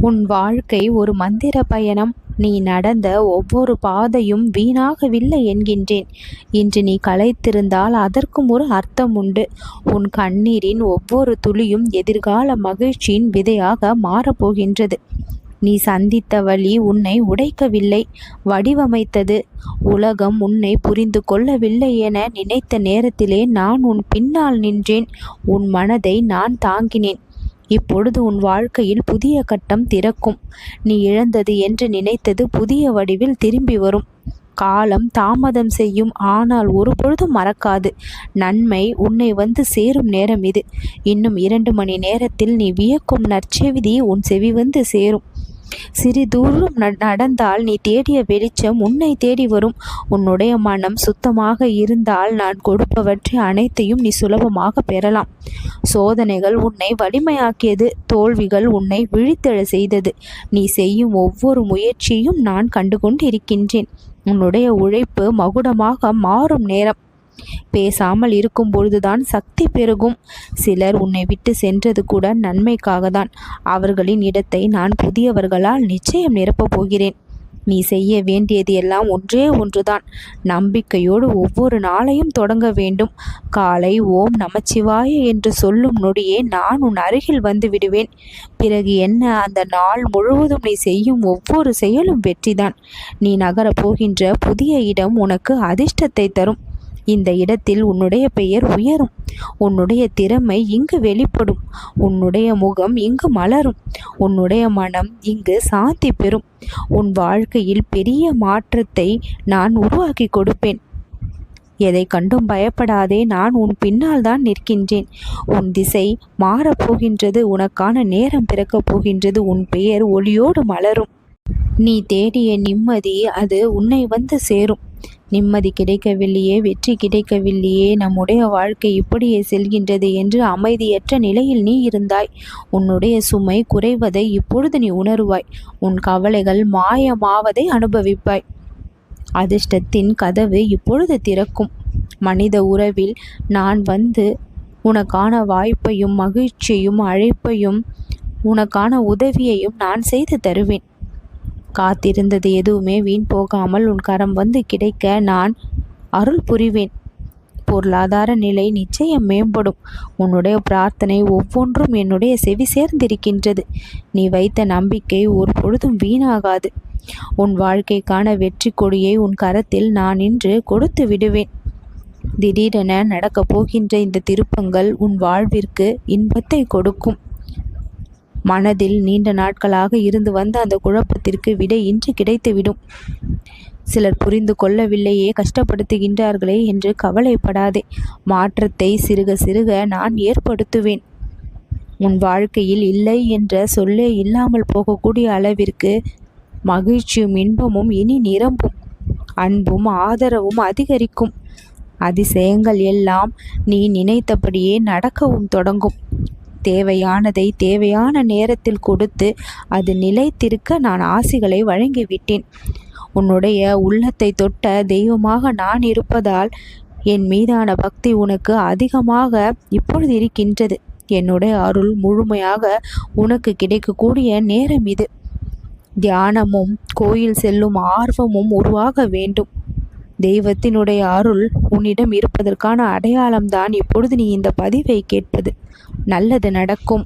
உன் வாழ்க்கை ஒரு மந்திர பயணம். நீ நடந்த ஒவ்வொரு பாதையும் வீணாகவில்லை என்கின்றேன். இன்று நீ களைத்திருந்தால் அதற்கும் ஒரு அர்த்தம் உண்டு. உன் கண்ணீரின் ஒவ்வொரு துளியும் எதிர்கால மகிழ்ச்சியின் விதையாக மாறப்போகின்றது. நீ சந்தித்த வழி உன்னை உடைக்கவில்லை வடிவமைத்தது. உலகம் உன்னை புரிந்து கொள்ளவில்லை என நினைத்த நேரத்திலே நான் உன் பின்னால் நின்றேன். உன் மனதை நான் தாங்கினேன். இப்பொழுது உன் வாழ்க்கையில் புதிய கட்டம் திறக்கும். நீ இழந்தது என்று நினைத்தது புதிய வடிவில் திரும்பி வரும். காலம் தாமதம் செய்யும் ஆனால் ஒரு பொழுதும் மறக்காது. நன்மை உன்னை வந்து சேரும் நேரம் இது. இன்னும் இரண்டு மணி நேரத்தில் நீ வியக்கும் நற்செவிதி உன் செவி வந்து சேரும். சிறு தூரம் நடந்தால் நீ தேடிய வெளிச்சம் உன்னை தேடி வரும். உன்னுடைய மனம் சுத்தமாக இருந்தால் நான் கொடுப்பவற்றை அனைத்தையும் நீ சுலபமாக பெறலாம். சோதனைகள் உன்னை வலிமையாக்கியது தோல்விகள் உன்னை விழித்தெழ செய்தது. நீ செய்யும் ஒவ்வொரு முயற்சியும் நான் கண்டுகொண்டு இருக்கின்றேன் உன்னுடைய உழைப்பு மகுடமாக மாறும் நேரம். பேசாமல் இருக்கும் பொழுதுதான் சக்தி பெருகும். சிலர் உன்னை விட்டு சென்றது கூட நன்மைக்காக தான் அவர்களின் இடத்தை நான் புதியவர்களால் நிச்சயம் நிரப்பப் போகிறேன். நீ செய்ய வேண்டியது எல்லாம் ஒன்றே ஒன்றுதான். நம்பிக்கையோடு ஒவ்வொரு நாளையும் தொடங்க வேண்டும். காலை ஓம் நமச்சிவாய என்று சொல்லும் நொடியே நான் உன் அருகில் வந்து விடுவேன். பிறகு என்ன? அந்த நாள் முழுவதும் நீ செய்யும் ஒவ்வொரு செயலும் வெற்றிதான். நீ நகரப் போகின்ற புதிய இடம் உனக்கு அதிர்ஷ்டத்தை தரும். இந்த இடத்தில் உன்னுடைய பெயர் உயரும். உன்னுடைய திறமை இங்கு வெளிப்படும். உன்னுடைய முகம் இங்கு மலரும். உன்னுடைய மனம் இங்கு சாந்தி பெறும். உன் வாழ்க்கையில் பெரிய மாற்றத்தை நான் உருவாக்கி கொடுப்பேன். எதை கண்டும் பயப்படாதே நான் உன் பின்னால் தான் நிற்கின்றேன். உன் திசை மாறப்போகின்றது உனக்கான நேரம் பிறக்கப் போகின்றது உன் பெயர் ஒளியோடு மலரும். நீ தேடிய நிம்மதி அது உன்னை வந்து சேரும். நிம்மதி கிடைக்கவில்லையே வெற்றி கிடைக்கவில்லையே நம்முடைய வாழ்க்கை இப்படியே செல்கின்றது என்று அமைதியற்ற நிலையில் நீ இருந்தாய். உன்னுடைய சுமை குறைவதை இப்பொழுது நீ உணருவாய். உன் கவலைகள் மாயமாவதை அனுபவிப்பாய். அதிர்ஷ்டத்தின் கதவு இப்பொழுது திறக்கும். மனித உறவில் நான் வந்து உனக்கான வாய்ப்பையும் மகிழ்ச்சியும் அழைப்பையும் உனக்கான உதவியையும் நான் செய்து தருவேன். காத்திருந்தது எதுவுமே வீண் போகாமல் உன் கரம் வந்து கிடைக்க நான் அருள் புரிவேன். பொருளாதார நிலை நிச்சயம் மேம்படும். உன்னுடைய பிரார்த்தனை ஒவ்வொன்றும் என்னுடைய செவி சேர்ந்திருக்கின்றது. நீ வைத்த நம்பிக்கை ஒரு பொழுதும் வீணாகாது. உன் வாழ்க்கைக்கான வெற்றி கொடியை உன் கரத்தில் நான் இன்று கொடுத்து விடுவேன். திடீரென நடக்கப் போகின்ற இந்த திருப்பங்கள் உன் வாழ்விற்கு இன்பத்தை கொடுக்கும். மனதில் நீண்ட நாட்களாக இருந்து வந்த அந்த குழப்பத்திற்கு விடை இன்று கிடைத்துவிடும். சிலர் புரிந்து கொள்ளவில்லையே கஷ்டப்படுத்துகின்றார்களே என்று கவலைப்படாதே. மாற்றத்தை சிறுக சிறுக நான் ஏற்படுத்துவேன். உன் வாழ்க்கையில் இல்லை என்ற சொல்லே இல்லாமல் போகக்கூடிய அளவிற்கு மகிழ்ச்சியும் இன்பமும் இனி நிரம்பும். அன்பும் ஆதரவும் அதிகரிக்கும். அதிசயங்கள் எல்லாம் நீ நினைத்தபடியே நடக்கவும் தொடங்கும். தேவையானதை தேவையான நேரத்தில் கொடுத்து அது நிலைத்திருக்க நான் ஆசிகளை வழங்கிவிட்டேன். உன்னுடைய உள்ளத்தை தொட்ட தெய்வமாக நான் இருப்பதால் என் மீதான பக்தி உனக்கு அதிகமாக இப்பொழுது இருக்கின்றது. என்னுடைய அருள் முழுமையாக உனக்கு கிடைக்கக்கூடிய நேரம் இது. தியானமும் கோயில் செல்லும் ஆர்வமும் உருவாக வேண்டும். தெய்வத்தினுடைய அருள் உன்னிடம் இருப்பதற்கான அடையாளம்தான் இப்பொழுது நீ இந்த பதிவை கேட்பது. நல்லது நடக்கும்.